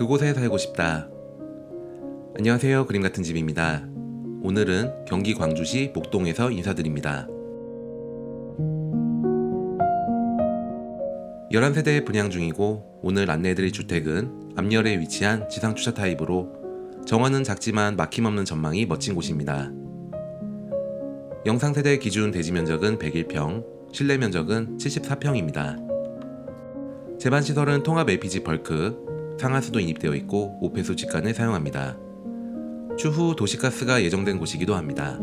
그곳에 살고 싶다. 안녕하세요. 그림 같은 집입니다. 오늘은 경기 광주시 목동에서 인사드립니다. 11세대 분양 중이고 오늘 안내해드릴 주택은 앞열에 위치한 지상 주차 타입으로 정원은 작지만 막힘없는 전망이 멋진 곳입니다. 영상 세대 기준 대지 면적은 101평, 실내 면적은 74평입니다. 제반 시설은 통합 LPG 벌크, 상하수도 인입되어 있고 오폐수 직관을 사용합니다. 추후 도시가스가 예정된 곳이기도 합니다.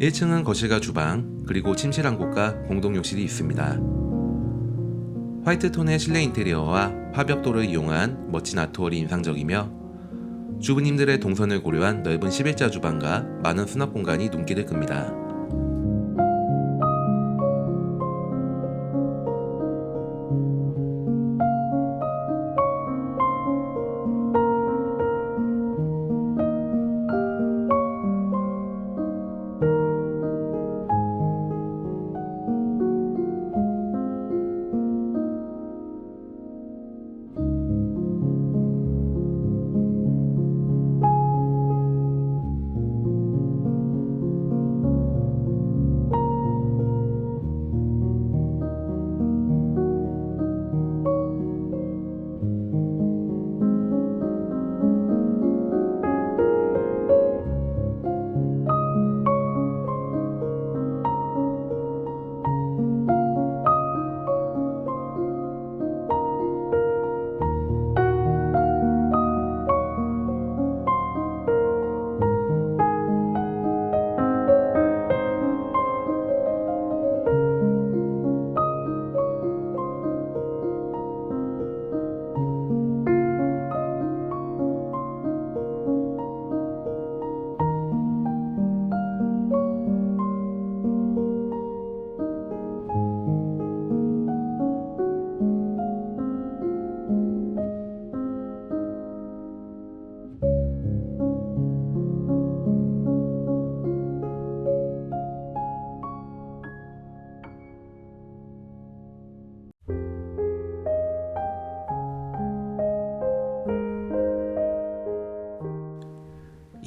1층은 거실과 주방, 그리고 침실 한 곳과 공동 욕실이 있습니다. 화이트 톤의 실내 인테리어와 화벽도를 이용한 멋진 아트월이 인상적이며 주부님들의 동선을 고려한 넓은 11자 주방과 많은 수납 공간이 눈길을 끕니다.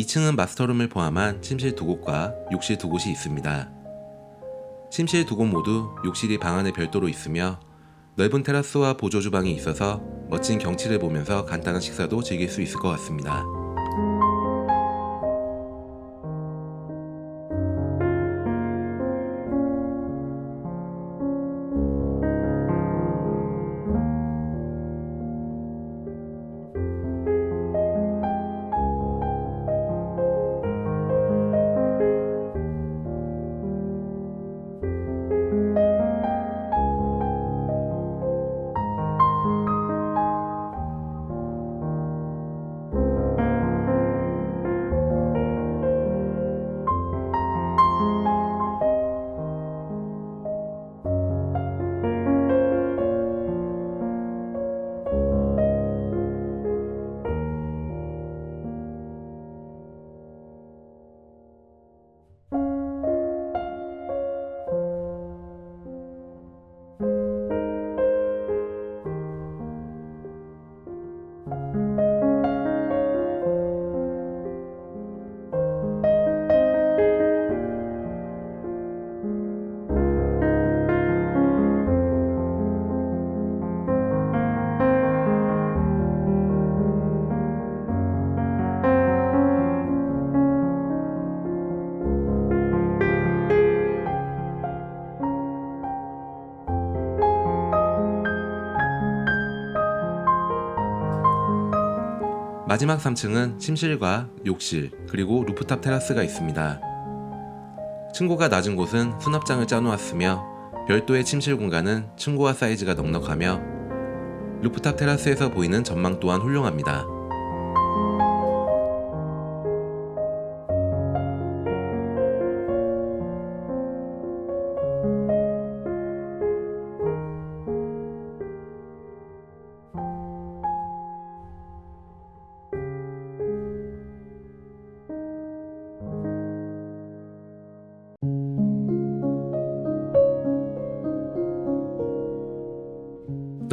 이층은 마스터룸을 포함한 침실 두 곳과 욕실 두 곳이 있습니다. 침실 두 곳 모두 욕실이 방 안에 별도로 있으며 넓은 테라스와 보조 주방이 있어서 멋진 경치를 보면서 간단한 식사도 즐길 수 있을 것 같습니다. 마지막 3층은 침실과 욕실 그리고 루프탑 테라스가 있습니다. 층고가 낮은 곳은 수납장을 짜놓았으며 별도의 침실 공간은 층고와 사이즈가 넉넉하며 루프탑 테라스에서 보이는 전망 또한 훌륭합니다.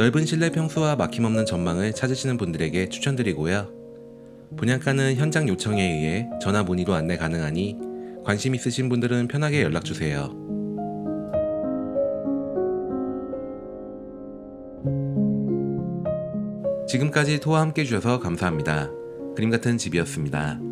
넓은 실내 평수와 막힘없는 전망을 찾으시는 분들에게 추천드리고요. 분양가는 현장 요청에 의해 전화 문의로 안내 가능하니 관심 있으신 분들은 편하게 연락 주세요. 지금까지 토와 함께 해주셔서 감사합니다. 그림 같은 집이었습니다.